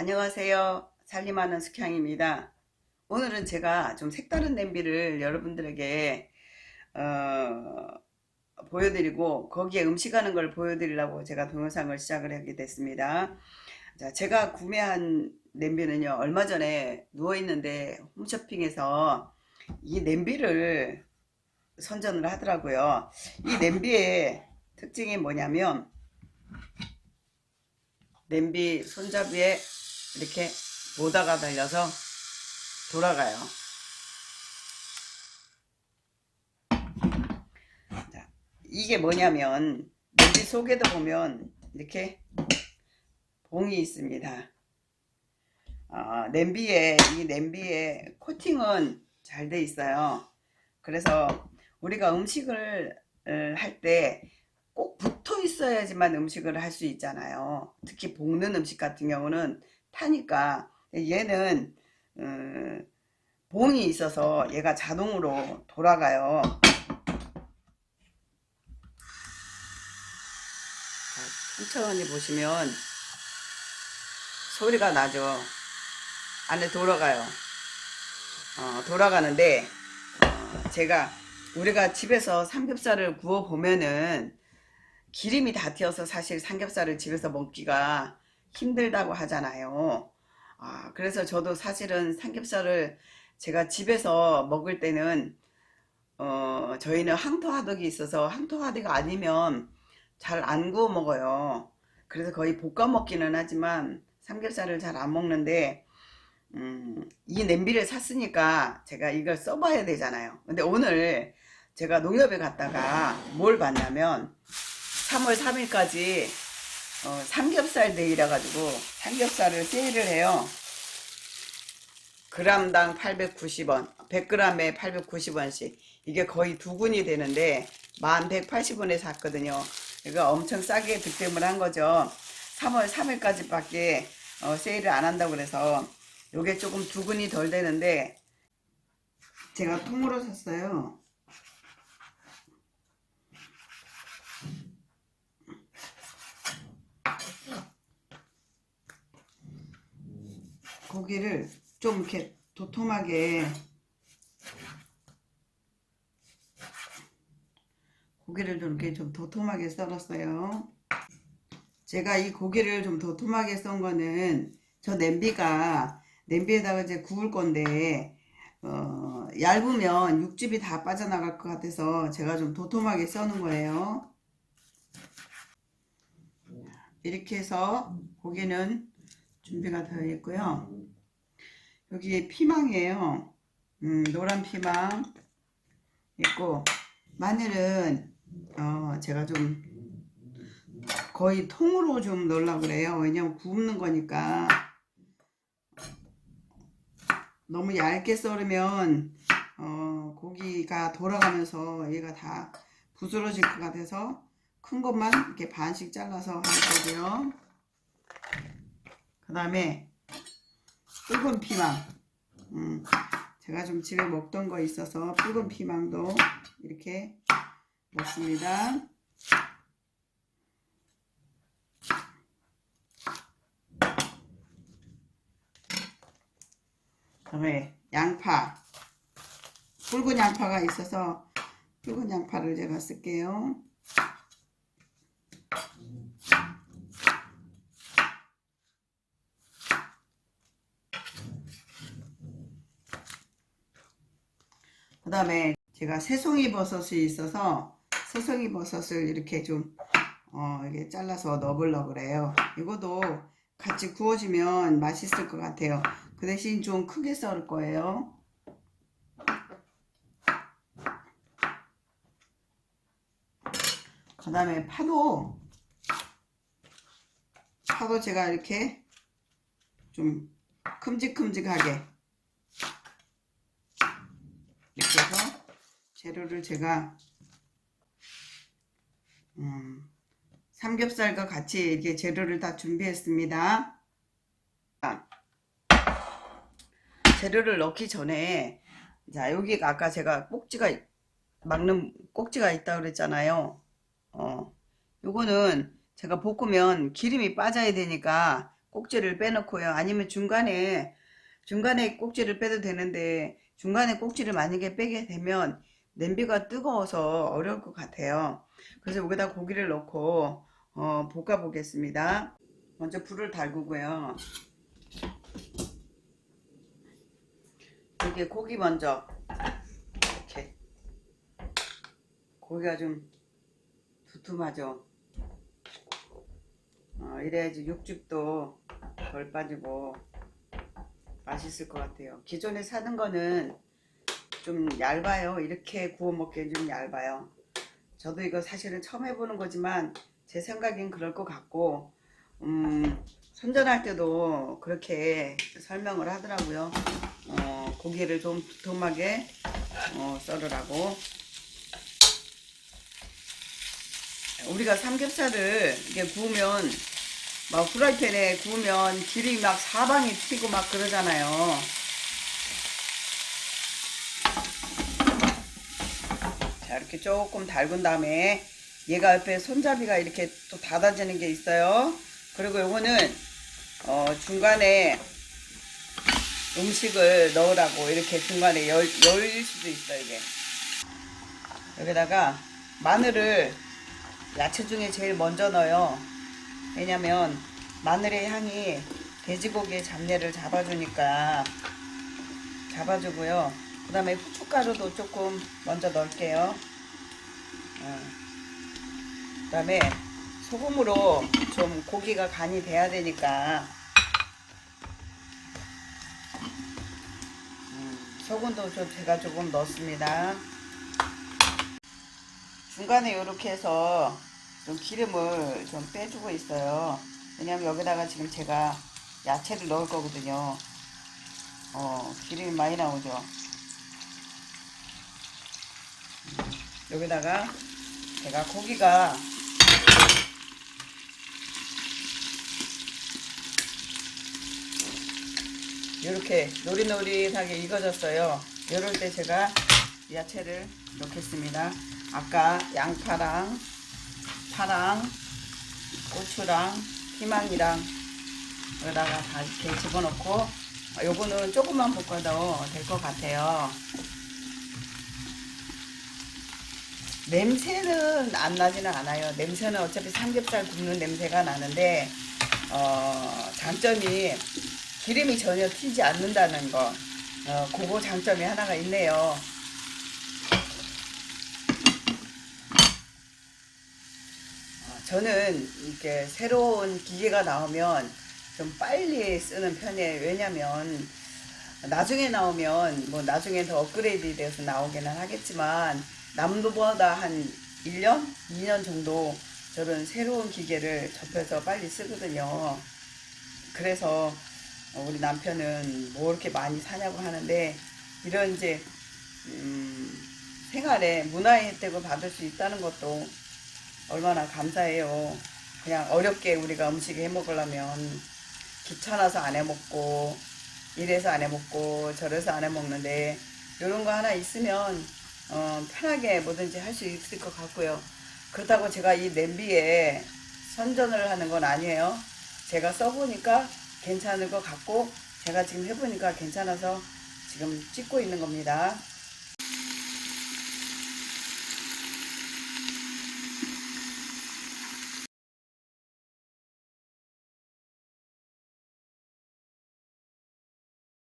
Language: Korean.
안녕하세요. 살림하는 숙향입니다. 오늘은 제가 좀 색다른 냄비를 여러분들에게 어, 보여드리고 거기에 음식하는 걸 보여드리려고 제가 동영상을 시작을 하게 됐습니다. 자, 제가 구매한 냄비는요. 얼마 전에 누워있는데 홈쇼핑에서 이 냄비를 선전을 하더라고요. 이 냄비의 특징이 뭐냐면 냄비 손잡이에 이렇게 모다가 달려서 돌아가요. 자, 이게 뭐냐면 냄비 속에도 보면 이렇게 봉이 있습니다. 어, 냄비에 이 냄비에 코팅은 잘 돼 있어요. 그래서 우리가 음식을 할 때 꼭 붙어 있어야지만 음식을 할 수 있잖아요. 특히 볶는 음식 같은 경우는 타니까 얘는 음, 봉이 있어서 얘가 자동으로 돌아가요. 자, 천천히 보시면 소리가 나죠. 안에 돌아가요. 어, 돌아가는데 어, 제가 우리가 집에서 삼겹살을 구워 보면은 기름이 다 튀어서 사실 삼겹살을 집에서 먹기가 힘들다고 하잖아요. 아, 그래서 저도 사실은 삼겹살을 제가 집에서 먹을 때는 어, 저희는 항토화덕이 있어서 항토화덕이 아니면 잘 안 구워 먹어요. 그래서 거의 볶아 먹기는 하지만 삼겹살을 잘 안 먹는데 음, 이 냄비를 샀으니까 제가 이걸 써봐야 되잖아요. 근데 오늘 제가 농협에 갔다가 뭘 봤냐면 3월 3일까지 어, 삼겹살 데이라 가지고 삼겹살을 세일을 해요. 그람당 890원, 100g에 890원씩. 이게 거의 두 군이 되는데 1180원에 샀거든요. 이거 엄청 싸게 득템을 한 거죠. 3월 3일까지밖에 어, 세일을 안 한다고 그래서 요게 조금 두근이 덜 되는데 제가 통으로 샀어요. 고기를 좀 이렇게 도톰하게 고기를 좀 이렇게 좀 도톰하게 썰었어요. 제가 이 고기를 좀 도톰하게 썬 거는 저 냄비가 냄비에다가 이제 구울 건데 어, 얇으면 육즙이 다 빠져나갈 것 같아서 제가 좀 도톰하게 써는 거예요. 이렇게 해서 고기는 준비가 되어 있고요. 여기 피망이에요. 음, 노란 피망 있고 마늘은 어, 제가 좀 거의 통으로 좀 넣으려고 그래요. 왜냐면 굽는 거니까 너무 얇게 썰으면 어, 고기가 돌아가면서 얘가 다 부스러질 것 같아서 큰 것만 이렇게 반씩 잘라서 할 거고요. 그 다음에 붉은 피망 음, 제가 좀 집에 먹던 거 있어서 붉은 피망도 이렇게 넣습니다. 그 다음에 양파 붉은 양파가 있어서 붉은 양파를 제가 쓸게요. 그 다음에 제가 새송이 버섯이 있어서 새송이 버섯을 이렇게 좀 어, 이게 잘라서 넣어보려고 그래요. 이것도 같이 구워지면 맛있을 것 같아요. 그 대신 좀 크게 썰을 거예요. 그 다음에 파도 파도 제가 이렇게 좀 큼직큼직하게 해서 재료를 제가 음, 삼겹살과 같이 이렇게 재료를 다 준비했습니다. 아, 재료를 넣기 전에 자 여기가 아까 제가 꼭지가 막는 꼭지가 있다 그랬잖아요. 어, 요거는 제가 볶으면 기름이 빠져야 되니까 꼭지를 빼놓고요. 아니면 중간에 중간에 꼭지를 빼도 되는데 중간에 꼭지를 만약에 빼게 되면 냄비가 뜨거워서 어려울 것 같아요. 그래서 여기다 고기를 넣고 어, 볶아 보겠습니다. 먼저 불을 달구고요. 이렇게 고기 먼저 이렇게 고기가 좀 두툼하죠. 어, 이래야지 육즙도 덜 빠지고 맛있을 것 같아요. 기존에 사는 거는 좀 얇아요. 이렇게 구워 먹기엔 좀 얇아요. 저도 이거 사실은 처음 해보는 거지만 제 생각엔 그럴 것 같고 음, 선전할 때도 그렇게 설명을 하더라고요. 어, 고기를 좀 두툼하게 어, 썰으라고. 우리가 삼겹살을 이게 구우면 막 프라이팬에 구우면 기름이 막 사방에 튀고 막 그러잖아요. 자 이렇게 조금 달군 다음에 얘가 옆에 손잡이가 이렇게 또 닫아지는 게 있어요. 그리고 요거는 어, 중간에 음식을 넣으라고 이렇게 중간에 열, 열릴 수도 있어요 이게. 여기다가 마늘을 야채 중에 제일 먼저 넣어요. 왜냐면 마늘의 향이 돼지고기의 잡내를 잡아주니까 잡아주고요. 그 다음에 후춧가루도 조금 먼저 넣을게요. 그 다음에 소금으로 좀 고기가 간이 돼야 되니까 음, 소금도 좀 제가 조금 넣습니다. 중간에 이렇게 해서 좀 기름을 좀 빼주고 있어요. 왜냐면 여기다가 지금 제가 야채를 넣을 거거든요. 어, 기름이 많이 나오죠. 음, 여기다가 제가 고기가 이렇게 노릿노릿하게 익어졌어요. 이럴 때 제가 야채를 넣겠습니다. 아까 양파랑 파랑 고추랑 피망이랑 여기다가 다 이렇게 집어넣고 아, 요거는 조금만 볶아도 될 것 같아요. 냄새는 안 나지는 않아요. 냄새는 어차피 삼겹살 굽는 냄새가 나는데 어, 장점이 기름이 전혀 튀지 않는다는 거. 어, 그거 장점이 하나가 있네요. 저는 이렇게 새로운 기계가 나오면 좀 빨리 쓰는 편이에요. 왜냐면 나중에 나오면 뭐 나중에 더 업그레이드 돼서 나오기는 하겠지만 남도보다 한 1년? 2년 정도 저는 새로운 기계를 접해서 빨리 쓰거든요. 그래서 우리 남편은 뭐 이렇게 많이 사냐고 하는데 이런 이제 음, 생활에 문화의 혜택을 받을 수 있다는 것도 얼마나 감사해요. 그냥 어렵게 우리가 음식 해 먹으려면 귀찮아서 안 해 먹고 이래서 안 해 먹고 저래서 안 해 먹는데 이런 거 하나 있으면 어, 편하게 뭐든지 할 수 있을 것 같고요. 그렇다고 제가 이 냄비에 선전을 하는 건 아니에요. 제가 써보니까 괜찮을 것 같고 제가 지금 해보니까 괜찮아서 지금 찍고 있는 겁니다.